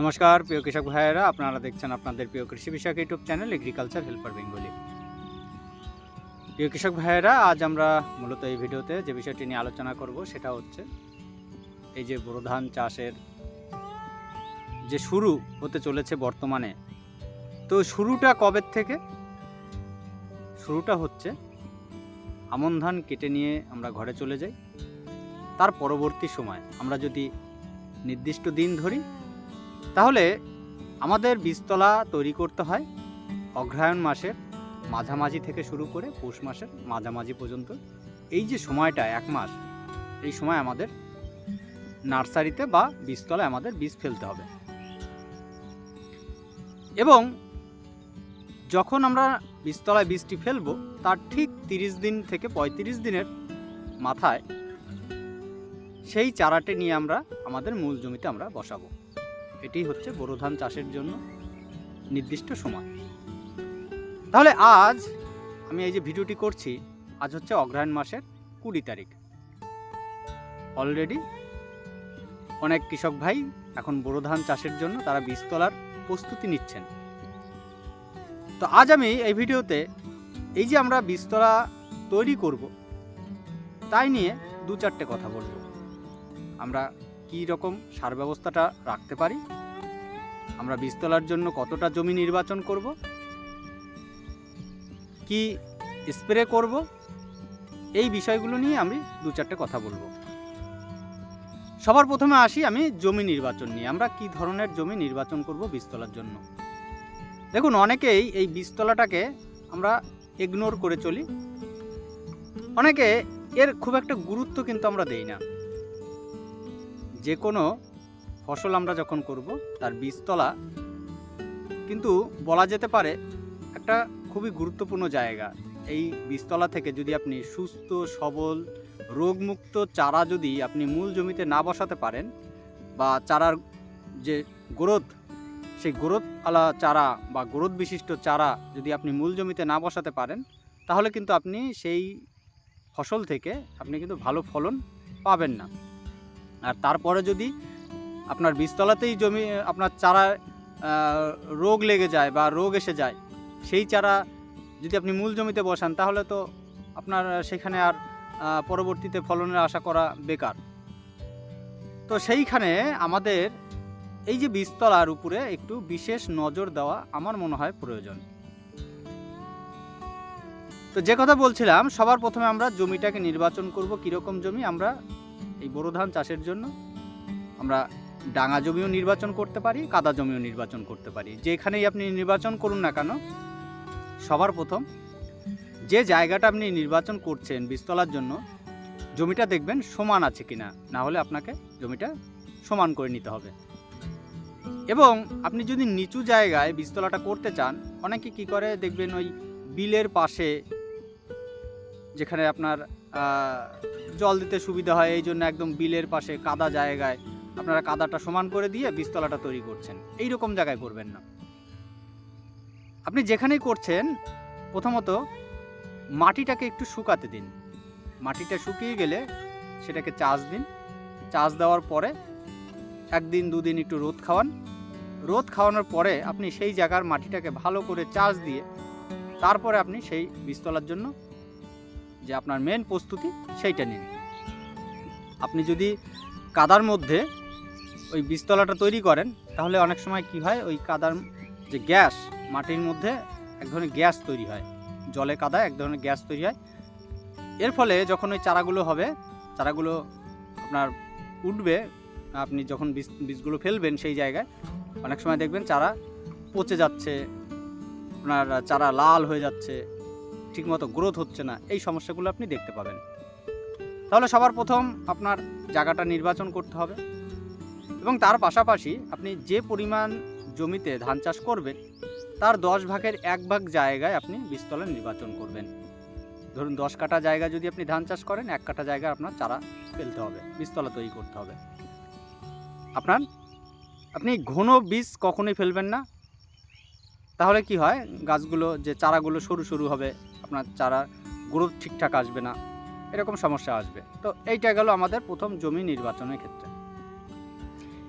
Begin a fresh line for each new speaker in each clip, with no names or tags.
নমস্কার, প্রিয় কৃষক ভাইয়েরা। আপনারা দেখছেন আপনাদের প্রিয় কৃষি বিষয়ক YouTube channel agriculture helper Bengali প্রিয় কৃষক ভাইয়েরা, আজ আমরা মূলত এই ভিডিওতে যে বিষয়টি নিয়ে আলোচনা করব, সেটা হচ্ছে এই যে বোরো ধান চাষের যে শুরু হতে চলেছে বর্তমানে। তো শুরুটা কবের থেকে? শুরুটা হচ্ছে আমন ধান কেটে নিয়ে আমরা ঘরে চলে যাই। তার পরবর্তী সময় আমরা যদি নির্দিষ্ট দিন ধরি তাহলে আমাদের বীজতলা তৈরি করতে হয় অগ্রহায়ণ মাসের মাঝামাঝি থেকে শুরু করে পৌষ মাসের মাঝামাঝি পর্যন্ত। এই যে সময়টা, এক মাস, এই সময় আমাদের নার্সারিতে বা বীজতলায় আমাদের বীজ ফেলতে হবে। এবং যখন আমরা বীজতলায় বীজটি ফেলব, তার ঠিক তিরিশ দিন থেকে পঁয়ত্রিশ দিনের মাথায় সেই চারাটি নিয়ে আমরা, আমাদের মূল জমিতে আমরা বসাবো। এটি হচ্ছে বোরো ধান চাষের জন্য নির্দিষ্ট সময়। তাহলে আজ আমি এই যে ভিডিওটি করছি, আজ হচ্ছে অগ্রহায়ণ মাসের কুড়ি তারিখ। অলরেডি অনেক কৃষক ভাই এখন বোরো ধান চাষের জন্য তারা বীজ তোলার প্রস্তুতি নিচ্ছেন। তো আজ আমি এই ভিডিওতে এই যে আমরা বীজতলা তৈরি করব, তাই নিয়ে দু চারটে কথা বলব। আমরা কী রকম সার ব্যবস্থাটা রাখতে পারি আমরা বীজ তোলার জন্য কতটা জমি নির্বাচন করব? কি স্প্রে করব? এই বিষয়গুলো নিয়ে আমি দু চারটে কথা বলব। সবার প্রথমে আসি আমি জমি নির্বাচন নিয়ে। আমরা কি ধরনের জমি নির্বাচন করব বীজতলার জন্য? দেখুন, অনেকেই এই বীজতলাটাকে আমরা ইগনোর করে চলি। অনেকে এর খুব একটা গুরুত্ব কিন্তু আমরা দেই না। যে কোনো ফসল আমরা যখন করব, তার বীজতলা কিন্তু বলা যেতে পারে একটা খুবই গুরুত্বপূর্ণ জায়গা। এই বীজতলা থেকে যদি আপনি সুস্থ, সবল, রোগমুক্ত চারা যদি আপনি মূল জমিতে না বসাতে পারেন বা চারার যে গ্রোথ, সেই গ্রোথ আলা চারা বা গ্রোথ বিশিষ্ট চারা যদি আপনি মূল জমিতে না বসাতে পারেন, তাহলে কিন্তু আপনি সেই ফসল থেকে আপনি কিন্তু ভালো ফলন পাবেন না। আর তারপরে যদি আপনার বীজতলাতেই জমি, আপনার চারা রোগ লেগে যায় বা রোগ এসে যায়, সেই চারা যদি আপনি মূল জমিতে বসান, তাহলে তো আপনার সেখানে আর পরবর্তীতে ফলনের আশা করা বেকার। তো সেইখানে আমাদের এই যে বীজতলার উপরে একটু বিশেষ নজর দেওয়া আমার মনে হয় প্রয়োজন। তো যে কথা বলছিলাম, সবার প্রথমে আমরা জমিটাকে নির্বাচন করব, কীরকম জমি, আমরা এই বোরো ধান চাষের জন্য, আমরা ডাঙা জমিও নির্বাচন করতে পারি, কাদা জমিও নির্বাচন করতে পারি। যেখানেই আপনি নির্বাচন করুন না কেন, সবার প্রথম যে জায়গাটা আপনি নির্বাচন করছেন বীজতলার জন্য, জমিটা দেখবেন সমান আছে কি না না হলে আপনাকে জমিটা সমান করে নিতে হবে। এবং আপনি যদি নিচু জায়গায় বীজতলাটা করতে চান, অনেকে কি করে, দেখবেন ওই বিলের পাশে যেখানে আপনার জল দিতে সুবিধা হয় এই জন্য একদম বিলের পাশে কাদা জায়গায় আপনারা কাদাটা সমান করে দিয়ে বীজতলাটা তৈরি করছেন। এই রকম জায়গায় করবেন না। আপনি যেখানেই করছেন, প্রথমত মাটিটাকে একটু শুকাতে দিন। মাটিটা শুকিয়ে গেলে সেটাকে চাষ দিন। চাষ দেওয়ার পরে একদিন, দুদিন একটু রোদ খাওয়ান। রোদ খাওয়ানোর পরে আপনি সেই জায়গার মাটিটাকে ভালো করে চাষ দিয়ে তারপরে আপনি সেই বীজতলার জন্য যে আপনার মেন প্রস্তুতি, সেইটা নিন। আপনি যদি কাদার মধ্যে ওই বীজতলাটা তৈরি করেন, তাহলে অনেক সময় কি হয়, ওই কাদার যে গ্যাস, মাটির মধ্যে এক ধরনের গ্যাস তৈরি হয়। জলে কাদা, এক ধরনের গ্যাস তৈরি হয়। এর ফলে যখন ওই চারাগুলো হবে, চারাগুলো আপনার উঠবে, আপনি যখন বীজ, বীজগুলো ফেলবেন সেই জায়গায়, অনেক সময় দেখবেন চারা পচে যাচ্ছে, আপনার চারা লাল হয়ে যাচ্ছে, ঠিকমতো গ্রোথ হচ্ছে না, এই সমস্যাগুলো আপনি দেখতে পাবেন। তাহলে সবার প্রথম আপনার জায়গাটা নির্বাচন করতে হবে। এবং তার পাশাপাশি আপনি যে পরিমাণ জমিতে ধান চাষ করবেন, তার দশ ভাগের এক ভাগ জায়গায় আপনি বীজতলা নির্বাচন করবেন। ধরুন দশ কাঠা জায়গা যদি আপনি ধান চাষ করেন, এক কাঠা জায়গায় আপনার চারা ফেলতে হবে, বীজতলা তৈরি করতে হবে। আপনার, আপনি ঘন বীজ কখনোই ফেলবেন না। তাহলে কি হয়, গাছগুলো, যে চারাগুলো সরু সরু হবে, আপনার চারা গ্রোথ ঠিকঠাক আসবে না, এরকম সমস্যা আসবে। তো এইটা গেল আমাদের প্রথম জমি নির্বাচনের ক্ষেত্রে।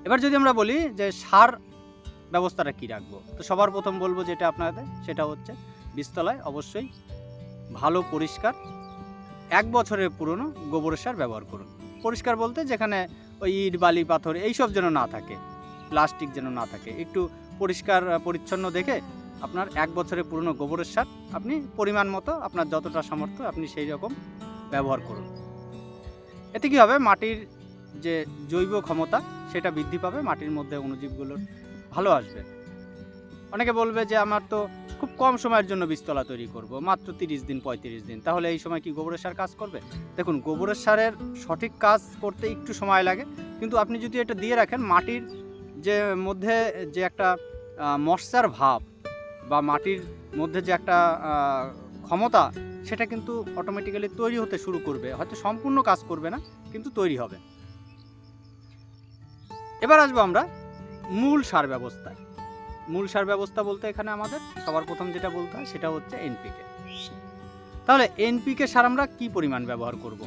এবার যদি আমরা বলি যে সার ব্যবস্থাটা কী রাখব? তো সবার প্রথম বলব যেটা আপনাদের, সেটা হচ্ছে বীজতলায় অবশ্যই ভালো পরিষ্কার, এক বছরের পুরনো গোবর সার ব্যবহার করুন। পরিষ্কার বলতে যেখানে ওই ইট, বালি, পাথর এইসব যেন না থাকে, প্লাস্টিক যেন না থাকে, একটু পরিষ্কার পরিচ্ছন্ন দেখে আপনার এক বছরের পুরনো গোবরের সার আপনি পরিমাণ মতো আপনার যতটা সামর্থ্য আপনি সেই রকম ব্যবহার করুন। এতে কী হবে? মাটির যে জৈব ক্ষমতা, সেটা বৃদ্ধি পাবে মাটির মধ্যে অণুজীবগুলোর। ভালো আসবে। অনেকে বলবে যে, আমার তো খুব কম সময়ের জন্য বীজতলা তৈরি করব, মাত্র তিরিশ দিন, পঁয়ত্রিশ দিন। তাহলে এই সময় কি গোবরের সার কাজ করবে? দেখুন, গোবরের সারের সঠিক কাজ করতে একটু সময় লাগে, কিন্তু আপনি যদি এটা দিয়ে রাখেন, মাটির যে মধ্যে যে একটা মশার ভাব বা মাটির মধ্যে যে একটা ক্ষমতা, সেটা কিন্তু অটোমেটিক্যালি তৈরি হতে শুরু করবে। হয়তো সম্পূর্ণ কাজ করবে না, কিন্তু তৈরি হবে। এবার আসব আমরা মূল সার ব্যবস্থায়। মূল সার ব্যবস্থা বলতে এখানে আমাদের সবার প্রথম যেটা বলতে হয় সেটা হচ্ছে এনপিকে তাহলে এনপিকে সার আমরা কি পরিমাণ ব্যবহার করব?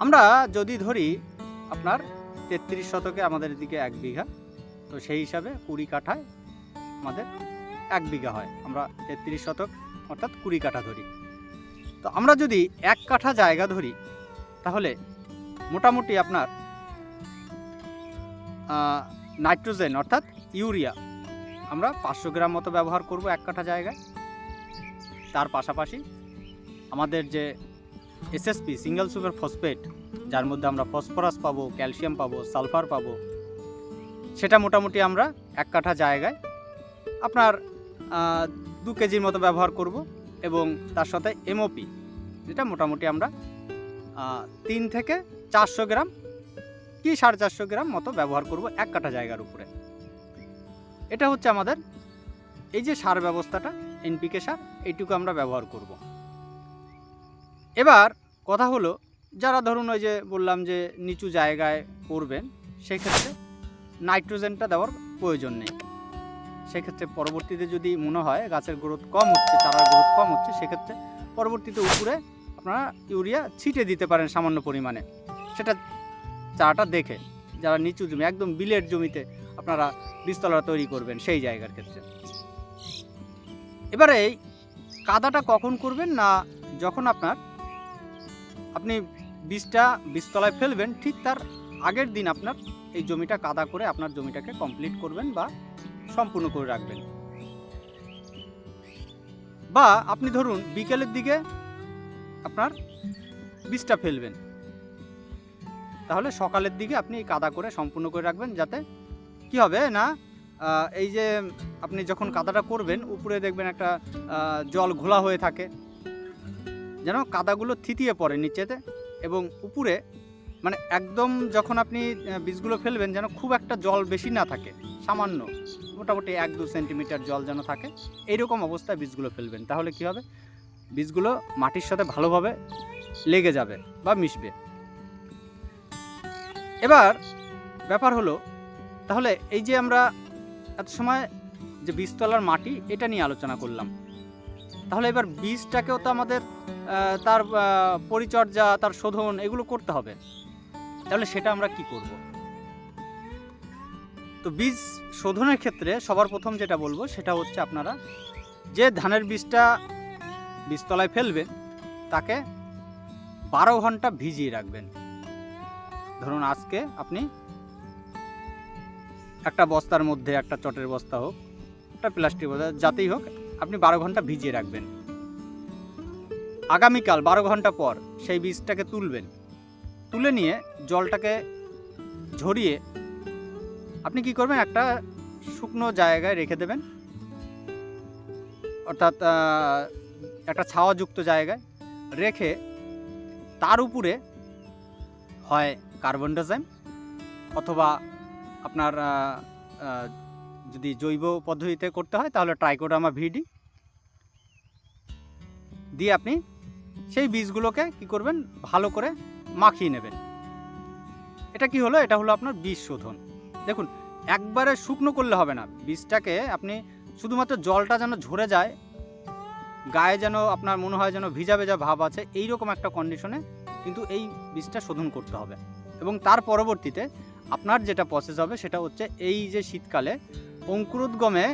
আমরা যদি ধরি আপনার তেত্রিশ শতকে আমাদের এদিকে এক বিঘা, তো সেই হিসাবে কুড়ি কাঠায় আমাদের এক বিঘা হয়। আমরা তেত্রিশ শতক অর্থাৎ কুড়ি কাঠা ধরি। তো আমরা যদি এক কাঠা জায়গা ধরি, তাহলে মোটামুটি আপনার নাইট্রোজেন অর্থাৎ ইউরিয়া। আমরা পাঁচশো গ্রাম মতো ব্যবহার করব এক কাঠা জায়গায়। তার পাশাপাশি আমাদের যে এসএসপি সিঙ্গেল সুপার ফসফেট যার মধ্যে আমরা ফসফরাস পাবো ক্যালসিয়াম পাবো সালফার পাবো, সেটা মোটামুটি আমরা এক কাঠা জায়গায় আপনার দু কেজির মতো ব্যবহার করব এবং তার সাথে এমওপি যেটা মোটামুটি আমরা তিন থেকে চারশো গ্রাম কি সাড়ে চারশো গ্রাম মতো ব্যবহার করব এক কাঠা জায়গার উপরে? এটা হচ্ছে আমাদের এই যে সার ব্যবস্থাটা এনপিকে সার, এইটুকু আমরা ব্যবহার করব। এবার কথা হলো, যারা ধরুন ওই যে বললাম যে নিচু জায়গায় করবেন, সেক্ষেত্রে নাইট্রোজেনটা দেওয়ার প্রয়োজন নেই। সেক্ষেত্রে পরবর্তীতে যদি মনে হয় গাছের গ্রোথ কম হচ্ছে, চারার গ্রোথ কম হচ্ছে, সেক্ষেত্রে পরবর্তীতে উপরে আপনারা ইউরিয়া ছিটে দিতে পারেন সামান্য পরিমাণে। সেটা চারাটা দেখে, যারা নিচু জমি, একদম বিলের জমিতে আপনারা বীজতলা তৈরি করবেন সেই জায়গার ক্ষেত্রে। এবারে এই কাদাটা কখন করবেন না যখন আপনার আপনি বীজটা বীজতলায় ফেলবেন, ঠিক তার আগের দিন আপনার এই জমিটা কাদা করে আপনার জমিটাকে কমপ্লিট করবেন বা সম্পূর্ণ করে রাখবেন। বা আপনি ধরুন বিকেলের দিকে আপনার বীজটা ফেলবেন। তাহলে সকালের দিকে আপনি কাদা করে সম্পূর্ণ করে রাখবেন যাতে কি হবে না এই যে আপনি যখন কাদাটা করবেন, উপরে দেখবেন একটা জল ঘোলা হয়ে থাকে। যেন কাদাগুলো থিতিয়ে পড়ে নিচেতে এবং উপরে মানে একদম যখন আপনি বীজগুলো ফেলবেন যেন খুব একটা জল বেশি না থাকে, সামান্য, মোটামুটি এক দু সেন্টিমিটার জল যেন থাকে, এইরকম অবস্থায় বীজগুলো ফেলবেন। তাহলে কি হবে? বীজগুলো মাটির সাথে ভালোভাবে লেগে যাবে বা মিশবে। এবার ব্যাপার হলো, তাহলে এই যে আমরা এত সময় যে বীজতলার মাটি এটা নিয়ে আলোচনা করলাম, তাহলে এবার বীজটাকেও তো আমাদের তার পরিচর্যা, তার শোধন এগুলো করতে হবে। তাহলে সেটা আমরা কি করব? তো বীজ শোধনের ক্ষেত্রে সবার প্রথম যেটা বলব সেটা হচ্ছে আপনারা যে ধানের বীজটা বীজতলায় ফেলবেন, তাকে বারো ঘণ্টা ভিজিয়ে রাখবেন। ধরুন আজকে আপনি একটা বস্তার মধ্যে, একটা চটের বস্তা হোক, একটা প্লাস্টিক বস্তা, যাতেই হোক, আপনি বারো ঘণ্টা ভিজিয়ে রাখবেন। আগামীকাল বারো ঘণ্টা পর সেই বীজটাকে তুলবেন। তুলে নিয়ে জলটাকে ঝরিয়ে আপনি কি করবেন? একটা শুকনো জায়গায় রেখে দেবেন। অর্থাৎ একটা ছাওয়াযুক্ত জায়গায় রেখে তার উপরে হয় কার্বন ডাইঅক্সাইড অথবা আপনার যদি জৈব পদ্ধতিতে করতে হয় তাহলে ট্রাইকোডামা ভিডি দিয়ে আপনি সেই বীজগুলোকে কি করবেন, ভালো করে মাখিয়ে নেবেন। এটা কি হলো? এটা হলো আপনার বীজ শোধন। দেখুন, একবারে শুকনো করলে হবে না। বীজটাকে আপনি শুধুমাত্র জলটা যেন ঝরে যায়, গায়ে যেন আপনার মনে হয় যেন ভিজা ভেজা ভাব আছে এই রকম একটা কন্ডিশনে কিন্তু এই বীজটা শোধন করতে হবে। এবং তার পরবর্তীতে আপনার যেটা প্রসেস হবে সেটা হচ্ছে এই যে শীতকালে অঙ্কুরোদ্গমে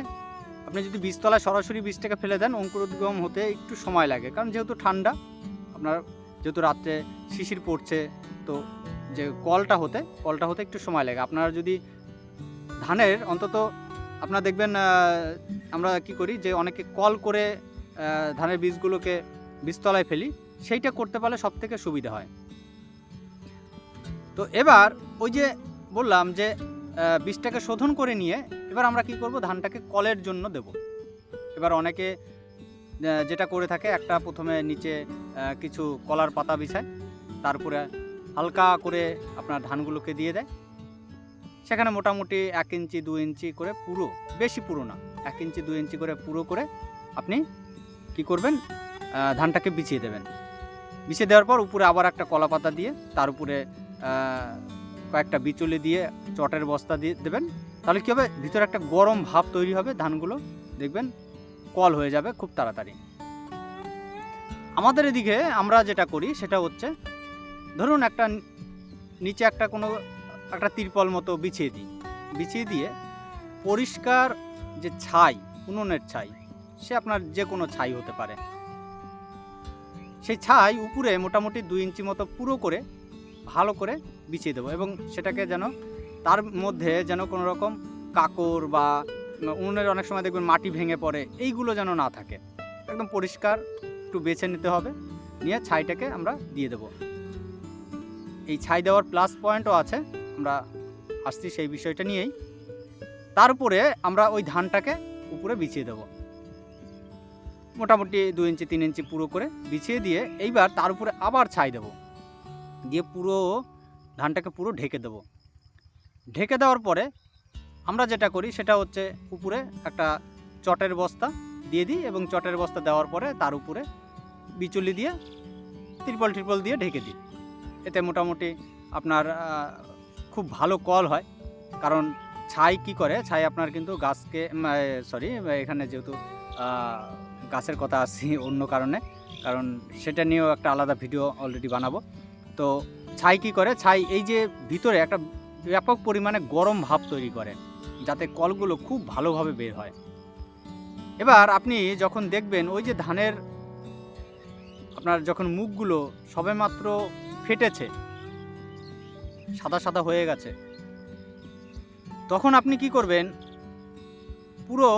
আপনি যদি বীজতলায় সরাসরি বীজটাকে ফেলে দেন, অঙ্কুরোদ্গম হতে একটু সময় লাগে। কারণ যেহেতু ঠান্ডা, আপনার যেহেতু রাত্রে শিশির পড়ছে, তো যে কলটা হতে কলটা হতে একটু সময় লাগে। আপনারা যদি ধানের অন্তত আপনারা দেখবেন আমরা কি করি যে অনেকে কল করে ধানের বীজগুলোকে বীজতলায় ফেলি, সেইটা করতে পারলে সব থেকে সুবিধা হয়। তো এবার ওই যে বললাম যে বীজটাকে শোধন করে নিয়ে এবার আমরা কি করব? ধানটাকে কলের জন্য দেব। এবার অনেকে যেটা করে থাকে, একটা প্রথমে নিচে কিছু কলার পাতা বিছায়, তারপরে হালকা করে আপনার ধানগুলোকে দিয়ে দেয়। সেখানে মোটামুটি এক ইঞ্চি, দু ইঞ্চি করে পুরো, বেশি পুরো না, এক ইঞ্চি, দু ইঞ্চি করে পুরো করে আপনি কি করবেন? ধানটাকে বিছিয়ে দেবেন। বিছিয়ে দেওয়ার পর উপরে আবার একটা কলা পাতা দিয়ে, তার উপরে কয়েকটা বিচুলি দিয়ে, চটের বস্তা দিয়ে দেবেন। তাহলে কী হবে? ভিতরে একটা গরম ভাব তৈরি হবে, ধানগুলো। দেখবেন কল হয়ে যাবে খুব তাড়াতাড়ি। আমাদের এদিকে আমরা যেটা করি, সেটা হচ্ছে, ধরুন একটা নিচে একটা কোনো, একটা তিরপল মতো বিছিয়ে দিই। বিছিয়ে দিয়ে পরিষ্কার যে ছাই, উনুনের ছাই, সে আপনার যে কোনো ছাই হতে পারে। সেই ছাই উপরে মোটামুটি দুই ইঞ্চি মতো পুরো করে ভালো করে বিছিয়ে দেবো এবং সেটাকে যেন তার মধ্যে যেন কোনো রকম কাকর বা উনুনের অনেক সময় দেখবেন মাটি ভেঙে পড়ে, এইগুলো যেন না থাকে। একদম পরিষ্কার একটু বেছে নিতে হবে। নিয়ে ছাইটাকে আমরা দিয়ে দেবো। এই ছাই দেওয়ার প্লাস পয়েন্টও আছে, আমরা আসছি সেই বিষয়টা নিয়েই। তার উপরে আমরা ওই ধানটাকে উপরে বিছিয়ে দেবো। মোটামুটি দু ইঞ্চি, তিন ইঞ্চি পুরো করে বিছিয়ে দিয়ে এইবার তার উপরে আবার ছাই দেবো। দিয়ে পুরো ধানটাকে পুরো ঢেকে দেবো। ঢেকে দেওয়ার পরে আমরা যেটা করি সেটা হচ্ছে উপরে একটা চটের বস্তা দিয়ে দিই এবং চটের বস্তা দেওয়ার পরে তার উপরে বিচুলি দিয়ে ত্রিপল ট্রিপল দিয়ে ঢেকে দিই। এতে মোটামুটি আপনার খুব ভালো কল হয়। কারণ ছাই কি করে? ছাই আপনার কিন্তু গাছকে সরি এখানে যেহেতু গাছের কথা আসছি অন্য কারণে। কারণ সেটা নিয়েও একটা আলাদা ভিডিও অলরেডি বানাবো। তো ছাই কি করে? ছাই এই যে ভিতরে একটা ব্যাপক পরিমাণে গরম ভাব তৈরি করে, যাতে কলগুলো খুব ভালোভাবে বের হয়। এবার আপনি যখন দেখবেন ওই যে ধানের আপনার যখন মুখগুলো সবেমাত্র ফেটেছে, সাদা সাদা হয়ে গেছে, তখন আপনি কি করবেন? পুরো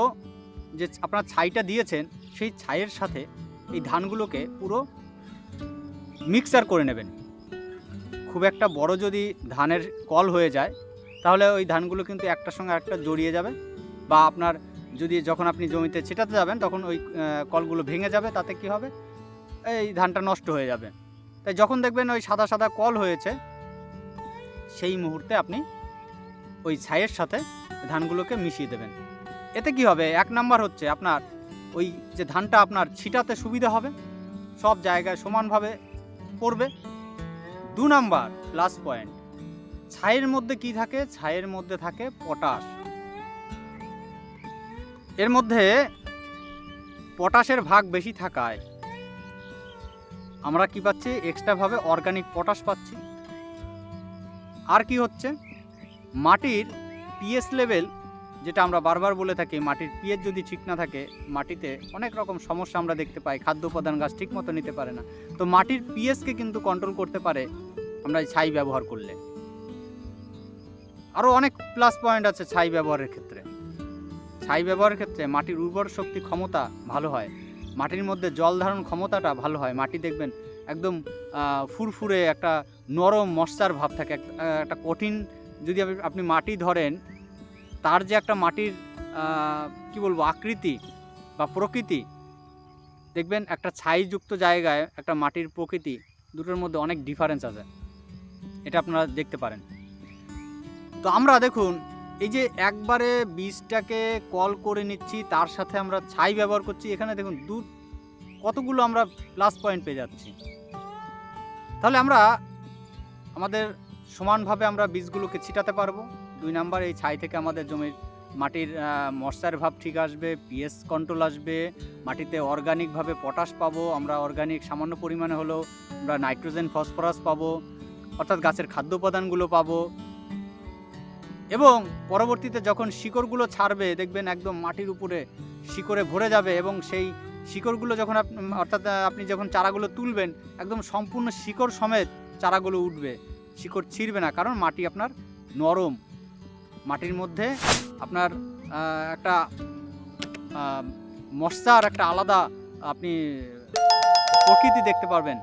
যে আপনার ছাইটা দিয়েছেন, সেই ছাইয়ের সাথে এই ধানগুলোকে পুরো মিক্সার করে নেবেন। খুব একটা বড় যদি ধানের কল হয়ে যায়, তাহলে ওই ধানগুলো কিন্তু একটার সঙ্গে একটা জড়িয়ে যাবে বা আপনার যদি যখন আপনি জমিতে ছেটাতে যাবেন, তখন ওই কলগুলো ভেঙে যাবে, তাতে কি হবে? এই ধানটা নষ্ট হয়ে যাবে। তাই যখন দেখবেন ওই সাদা সাদা কল হয়েছে, সেই মুহূর্তে আপনি ওই ছাইয়ের সাথে ধানগুলোকে মিশিয়ে দেবেন। এতে কি হবে? এক নাম্বার হচ্ছে আপনার ওই যে ধানটা আপনার ছিটাতে সুবিধা হবে, সব জায়গায় সমানভাবে পড়বে দু নাম্বার প্লাস পয়েন্ট ছাইয়ের মধ্যে কি থাকে? ছাইয়ের মধ্যে থাকে পটাশ এর মধ্যে পটাশের ভাগ বেশি থাকায় আমরা কি পাচ্ছি? এক্সট্রাভাবে অর্গানিক পটাশ পাচ্ছি। আর কি হচ্ছে? মাটির পিএস লেভেল যেটা আমরা বারবার বলে থাকি, মাটির পিএস যদি ঠিক না থাকে, মাটিতে অনেক রকম সমস্যা আমরা দেখতে পাই, খাদ্য উপাদান গাছ ঠিক মতো নিতে পারে না। তো মাটির পিএসকে কিন্তু কন্ট্রোল করতে পারে আমরা ছাই ব্যবহার করলে। আরও অনেক প্লাস পয়েন্ট আছে ছাই ব্যবহারের ক্ষেত্রে। ছাই ব্যবহারের ক্ষেত্রে মাটির উর্বর শক্তি ক্ষমতা ভালো হয়। মাটির মধ্যে জল ধারণ ক্ষমতাটা ভালো হয়। মাটি দেখবেন একদম ফুরফুরে একটা নরম মশার ভাব থাকে। একটা কঠিন, যদি আপনি মাটি ধরেন তার যে একটা মাটির কি বলব, আকৃতি বা প্রকৃতি, দেখবেন একটা ছাইযুক্ত জায়গায় একটা মাটির প্রকৃতি, দুটোর মধ্যে অনেক ডিফারেন্স আছে। এটা আপনারা দেখতে পারেন। তো আমরা দেখুন, এই যে একবারে বীজটাকে কল করে নিচ্ছি, তার সাথে আমরা ছাই ব্যবহার করছি, এখানে দেখুন দু, কতগুলো আমরা প্লাস পয়েন্ট পেয়ে যাচ্ছি। তাহলে আমরা আমাদের সমানভাবে আমরা বীজগুলোকে ছিটাতে পারব। দুই নাম্বার, এই ছাই থেকে আমাদের জমির মাটির মশার ভাব ঠিক আসবে পিএস কন্ট্রোল আসবে, মাটিতে অর্গানিকভাবে পটাশ পাবো, আমরা অর্গানিক সামান্য পরিমাণে হলেও আমরা নাইট্রোজেন ফসফরাস পাবো, অর্থাৎ গাছের খাদ্য উপাদানগুলো পাবো। এবং পরবর্তীতে যখন শিকড়গুলো ছাড়বে, দেখবেন একদম মাটির উপরে শিকড়ে ভরে যাবে এবং সেই শিকড়গুলো যখন অর্থাৎ আপনি যখন চারাগুলো তুলবেন, একদম সম্পূর্ণ শিকড় সমেত চারাগুলো উঠবে। শিকড় ছিঁড়বে না, কারণ মাটি আপনার নরম। মাটির মধ্যে আপনার একটা মশার একটা আলাদা আপনি প্রকৃতি দেখতে পারবেন।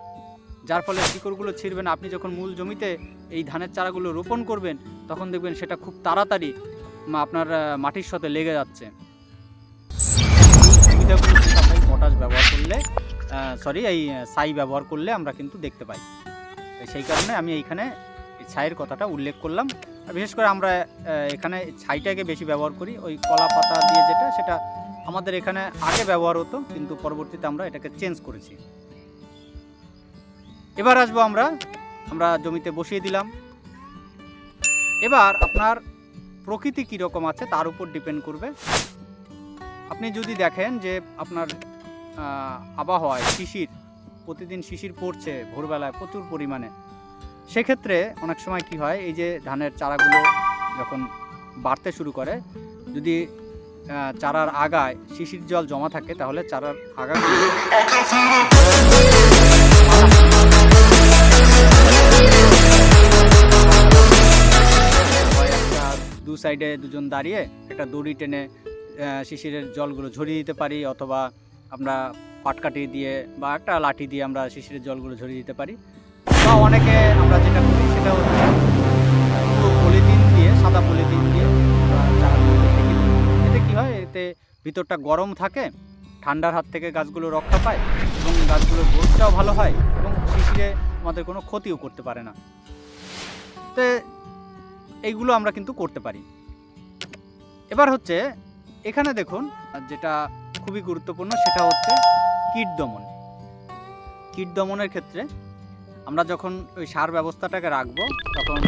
যার ফলে শিকড়গুলো ছিঁড়বেন আপনি যখন মূল জমিতে এই ধানের চারাগুলো রোপণ করবেন, তখন দেখবেন সেটা খুব তাড়াতাড়ি আপনার মাটির সাথে লেগে যাচ্ছে। পটাশ ব্যবহার করলে সরি এই সাই ব্যবহার করলে আমরা কিন্তু দেখতে পাই। সেই কারণে আমি এইখানে এই ছাইয়ের কথাটা উল্লেখ করলাম। আর বিশেষ করে আমরা এখানে ছাইটাকে বেশি ব্যবহার করি। ওই কলা পাতা দিয়ে যেটা, সেটা আমাদের এখানে আগে ব্যবহার হতো, কিন্তু পরবর্তীতে আমরা এটাকে চেঞ্জ করেছি। এবার আসব আমরা আমরা জমিতে বসিয়ে দিলাম। এবার আপনার প্রকৃতি কীরকম আছে, তার উপর ডিপেন্ড করবে। আপনি যদি দেখেন যে আপনার আবহাওয়ায় শিশির, প্রতিদিন শিশির পড়ছে ভোরবেলায় প্রচুর পরিমাণে। সেক্ষেত্রে অনেক সময় কি হয়, এই যে ধানের চারাগুলো যখন বাড়তে শুরু করে, যদি চারার আগায় শিশির জল জমা থাকে, তাহলে চারার একটা দু সাইডে দুজন দাঁড়িয়ে একটা দড়ি টেনে শিশিরের জলগুলো ঝরিয়ে দিতে পারি, অথবা আমরা পাটকাঠি দিয়ে বা একটা লাঠি দিয়ে আমরা শিশিরের জলগুলো ঝরিয়ে দিতে পারি। বা অনেকে হচ্ছে পুরো পলিথিন দিয়ে, সাদা পলিথিন দিয়ে। এতে কি হয়? এতে ভিতরটা গরম থাকে, ঠান্ডার হাত থেকে গাছগুলো রক্ষা পায় এবং গাছগুলোর গ্রোথটাও ভালো হয় এবং শিশিরে আমাদের কোনো ক্ষতিও করতে পারে না। তো এইগুলো আমরা কিন্তু করতে পারি। এবার হচ্ছে, এখানে দেখুন যেটা খুবই গুরুত্বপূর্ণ সেটা হচ্ছে কীট দমন। কীট দমনের ক্ষেত্রে আমরা যখন ওই সার ব্যবস্থাটাকে রাখব, তখন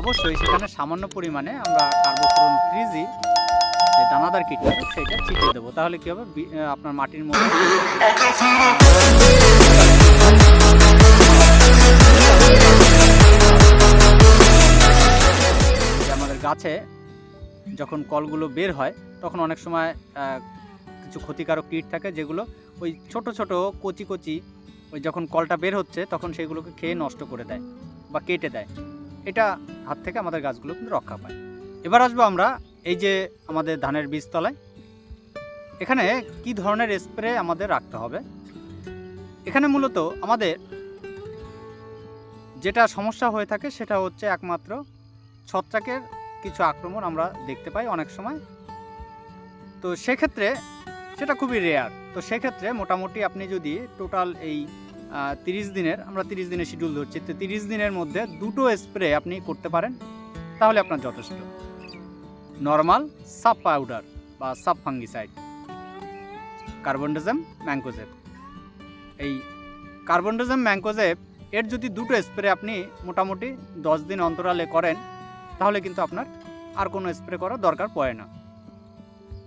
অবশ্যই সেখানে সামান্য পরিমাণে আমরা কার্বোফোরন থ্রিজি যে দানাদার কীটনাশক, সেটা ছিটিয়ে দেবো। তাহলে কী হবে? আপনার মাটির মধ্যে আমাদের গাছে যখন কলগুলো বের হয়, তখন অনেক সময় কিছু ক্ষতিকারক কীট থাকে যেগুলো ওই ছোট ছোট কচি কচি ওই যখন কলটা বের হচ্ছে, তখন সেগুলোকে খেয়ে নষ্ট করে দেয় বা কেটে দেয়। এটা হাত থেকে আমাদের গাছগুলো কিন্তু রক্ষা পায়। এবার আসব আমরা এই যে আমাদের ধানের বীজতলায়। এখানে কি ধরনের স্প্রে আমাদের রাখতে হবে? এখানে মূলত আমাদের যেটা সমস্যা হয়ে থাকে সেটা হচ্ছে একমাত্র ছত্রাকের কিছু আক্রমণ আমরা দেখতে পাই অনেক সময়। তো সেক্ষেত্রে সেটা খুবই রেয়ার তো সেক্ষেত্রে মোটামুটি আপনি যদি টোটাল এই তিরিশ দিনের, আমরা তিরিশ দিনের শিডিউল ধরছি, তো তিরিশ দিনের মধ্যে দুটো স্প্রে আপনি করতে পারেন, তাহলে আপনার যথেষ্ট। নর্মাল সাব পাউডার বা সাব ফাঙ্গিসাইড কার্বনডাজম ম্যাঙ্কোজেব এই কার্বনডাজম ম্যাঙ্কোজেব এর যদি দুটো স্প্রে আপনি মোটামুটি দশ দিন অন্তরালে করেন, তাহলে কিন্তু আপনার আর কোনো স্প্রে করার দরকার পড়ে না।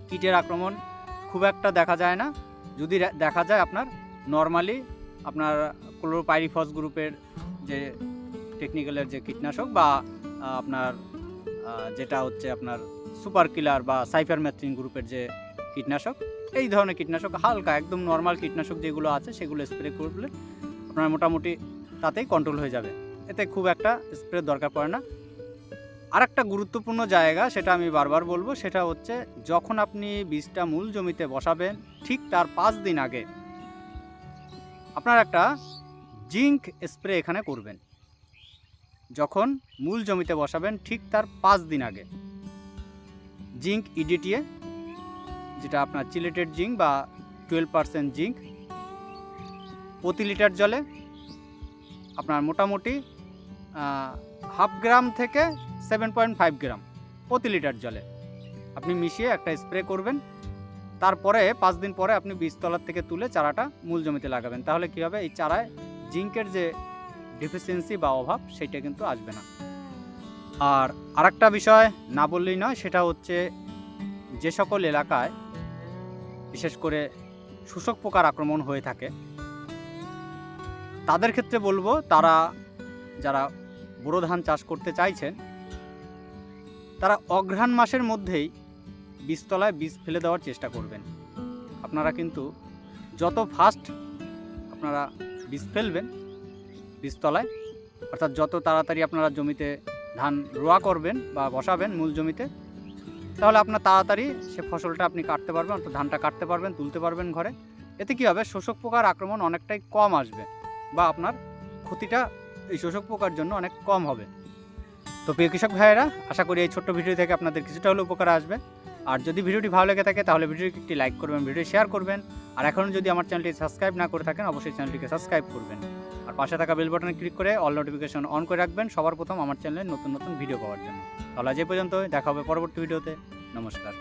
কীটের আক্রমণ খুব একটা দেখা যায় না। যদি দেখা যায় আপনার নর্মালি আপনার ক্লোরোপাইরিফস গ্রুপের যে টেকনিক্যালের যে কীটনাশক বা আপনার যেটা হচ্ছে আপনার সুপার কিলার বা সাইফারমেথ্রিন গ্রুপের যে কীটনাশক, এই ধরনের কীটনাশক হালকা একদম নর্মাল কীটনাশক যেগুলো আছে সেগুলো স্প্রে করলে আপনার মোটামুটি তাতেই কন্ট্রোল হয়ে যাবে। এতে খুব একটা স্প্রে দরকার পড়ে না। আর একটা গুরুত্বপূর্ণ জায়গা সেটা আমি বারবার বলব, সেটা হচ্ছে যখন আপনি বীজটা মূল জমিতে বসাবেন, ঠিক তার পাঁচ দিন আগে আপনার একটা জিঙ্ক স্প্রে এখানে করবেন। যখন মূল জমিতে বসাবেন, ঠিক তার পাঁচ দিন আগে। জিঙ্ক ইডিটিএ যেটা আপনার চিলেটেড জিঙ্ক বা টুয়েলভ পার্সেন্ট জিঙ্ক, প্রতি লিটার জলে আপনার মোটামুটি হাফ গ্রাম থেকে সেভেন পয়েন্ট ফাইভ গ্রাম প্রতি লিটার জলে। আপনি মিশিয়ে একটা স্প্রে করবেন। তারপরে পাঁচ দিন পরে আপনি বীজতলার থেকে তুলে চারাটা মূল জমিতে লাগাবেন। তাহলে কী হবে? এই চারায় জিঙ্কের যে ডিফিসিয়েন্সি বা অভাব সেটা কিন্তু আসবে না। আর আরেকটা বিষয় না বললেই নয়, সেটা হচ্ছে যে সকল এলাকায় বিশেষ করে শোষক পোকার আক্রমণ হয়ে থাকে, তাদের ক্ষেত্রে বলব, তারা যারা বোরো ধান চাষ করতে চাইছেন তারা অঘ্রাণ মাসের মধ্যেই বীজতলায় বীজ ফেলে দেওয়ার চেষ্টা করবেন। আপনারা কিন্তু যত ফাস্ট আপনারা বীজ ফেলবেন বীজতলায়, অর্থাৎ যত তাড়াতাড়ি আপনারা জমিতে ধান রোয়া করবেন বা বসাবেন মূল জমিতে, তাহলে আপনার তাড়াতাড়ি সে ফসলটা আপনি কাটতে পারবেন, অর্থাৎ ধানটা কাটতে পারবেন, তুলতে পারবেন ঘরে। এতে কী হবে? শোষক পোকার আক্রমণ অনেকটাই কম আসবে বা আপনার ক্ষতিটা এই শোষক পোকার জন্য অনেক কম হবে। তো প্রিয় কৃষক ভাইয়েরা, আশা করি এই ছোট্ট ভিডিও থেকে আপনাদের কিছুটা হলেও উপকার আসবে। আর যদি ভিডিওটি ভালো লেগে থাকে, তাহলে ভিডিওটি একটি লাইক করবেন ভিডিও শেয়ার করবেন। আর এখন যদি আমার চ্যানেলটি সাবস্ক্রাইব না করে থাকেন, অবশ্যই চ্যানেলটিকে সাবস্ক্রাইব করবেন। আর পাশে থাকা বেল বাটনে ক্লিক করে অল নোটিফিকেশন অন করে রাখবেন সবার প্রথম আমার চ্যানেলে নতুন নতুন ভিডিও পাওয়ার জন্য। তাহলে আজ এই পর্যন্ত দেখা হবে পরবর্তী ভিডিওতে। নমস্কার।